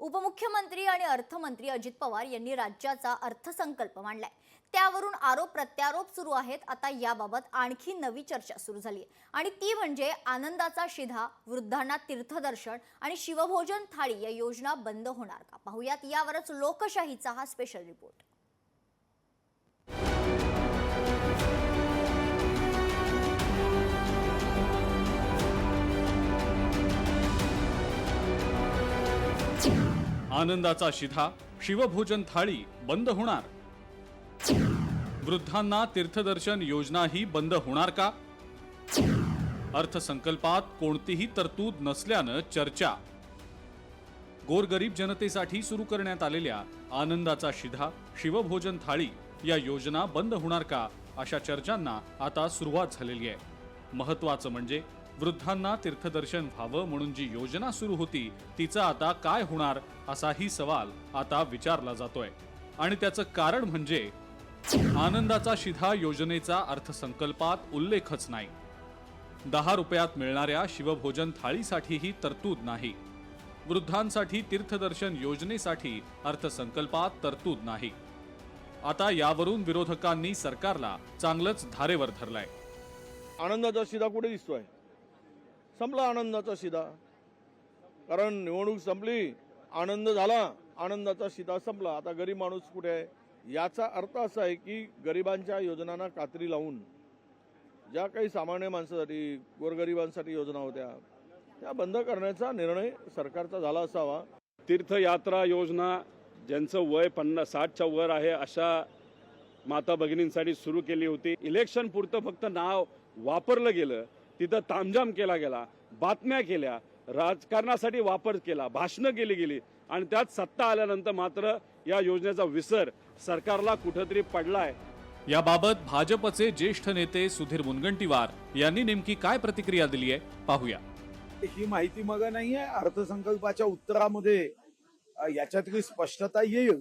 उपमुख्यमंत्री आणि अर्थमंत्री अजित पवार यांनी राज्याचा अर्थसंकल्प मांडलाय. त्यावरून आरोप प्रत्यारोप सुरू आहेत. आता याबाबत आणखी नवी चर्चा सुरू झाली आहे आणि ती म्हणजे आनंदाचा शिधा वृद्धांना तीर्थदर्शन आणि शिवभोजन थाळी या योजना बंद होणार का? पाहुयात यावरच लोकशाहीचा हा स्पेशल रिपोर्ट आनंदाचा शिधा शिवभोजन थाळी बंद होणार? वृद्धांना तीर्थदर्शन योजनाही बंद होणार का? अर्थसंकल्पात कोणतीही तरतूद नसल्यानं चर्चा. गोरगरीब जनतेसाठी सुरू करण्यात आलेल्या आनंदाचा शिधा शिवभोजन थाळी या योजना बंद होणार का? अशा चर्चांना आता सुरुवात झालेली आहे. महत्वाचं म्हणजे वृद्धांना तीर्थदर्शन व्हावं म्हणून जी योजना सुरू होती तिचा आता काय होणार असाही सवाल आता विचारला जातोय. आणि त्याचं कारण म्हणजे आनंदाचा शिधा योजनेचा अर्थसंकल्पात उल्लेखच नाही. दहा रुपयात मिळणाऱ्या शिवभोजन थाळीसाठीही तरतूद नाही. वृद्धांसाठी तीर्थदर्शन योजनेसाठी अर्थसंकल्पात तरतूद नाही. आता यावरून विरोधकांनी सरकारला चांगलंच धारेवर धरलंय. आनंदाचा शिदा कुठे दिसतोय? संपला आनंदाचा शिदा. कारण निवडणूक संपली आनंद झाला आनंदाचा शिदा संपला. आता गरीब माणूस कुठे आहे? याचा अर्थ असा आहे की गरिबांच्या योजनांना कात्री लावून ज्या काही सामान्य माणसासाठी गोरगरिबांसाठी योजना होत्या त्या बंद करण्याचा निर्णय सरकारचा झाला असावा. तीर्थयात्रा योजना ज्यांचं वय पन्नास साठच्या वर आहे अशा माता भगिनींसाठी सुरू केली होती. इलेक्शन पुरतं फक्त नाव वापरलं गेलं. तिथं तामझाम केला गेला बातम्या केल्या राजकारणासाठी वापर केला भाषणं केली गेली आणि त्यात सत्ता आल्यानंतर मात्र या योजनेचा विसर सरकारला कुठंतरी पडलाय. याबाबत भाजपचे ज्येष्ठ नेते सुधीर मुनगंटीवार यांनी नेमकी काय प्रतिक्रिया दिली आहे पाहूया. ही माहिती मग नाही आहे अर्थसंकल्पाच्या उत्तरामध्ये अ, याच्यातली स्पष्टता येईल.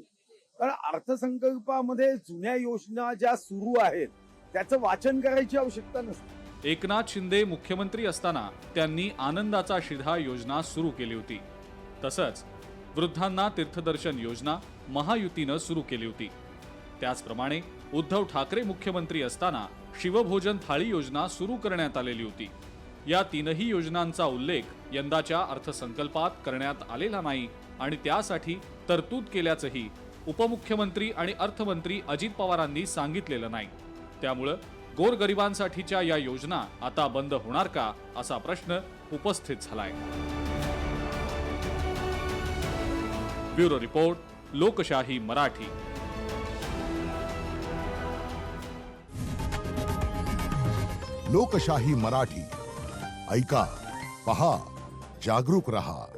कारण अर्थसंकल्पामध्ये जुन्या योजना ज्या सुरू आहेत त्याचं वाचन करायची आवश्यकता नसते. एकनाथ शिंदे मुख्यमंत्री असताना त्यांनी आनंदाचा शिधा योजना सुरू केली होती. तसंच वृद्धांना तीर्थदर्शन योजना महायुतीनं सुरू केली होती. त्याचप्रमाणे उद्धव ठाकरे मुख्यमंत्री असताना शिवभोजन थाळी योजना सुरू करण्यात आलेली होती. या तीनही योजनांचा उल्लेख यंदाच्या अर्थसंकल्पात करण्यात आलेला नाही आणि त्यासाठी तरतूद केल्याचंही उपमुख्यमंत्री आणि अर्थमंत्री अजित पवारांनी सांगितलेलं नाही. त्यामुळं गोरगरिबांसाठीच्या या योजना आता बंद होणार का असा प्रश्न उपस्थित झालाय. ब्युरो रिपोर्ट लोकशाही मराठी. लोकशाही मराठी. ऐका पहा जागरूक रहा.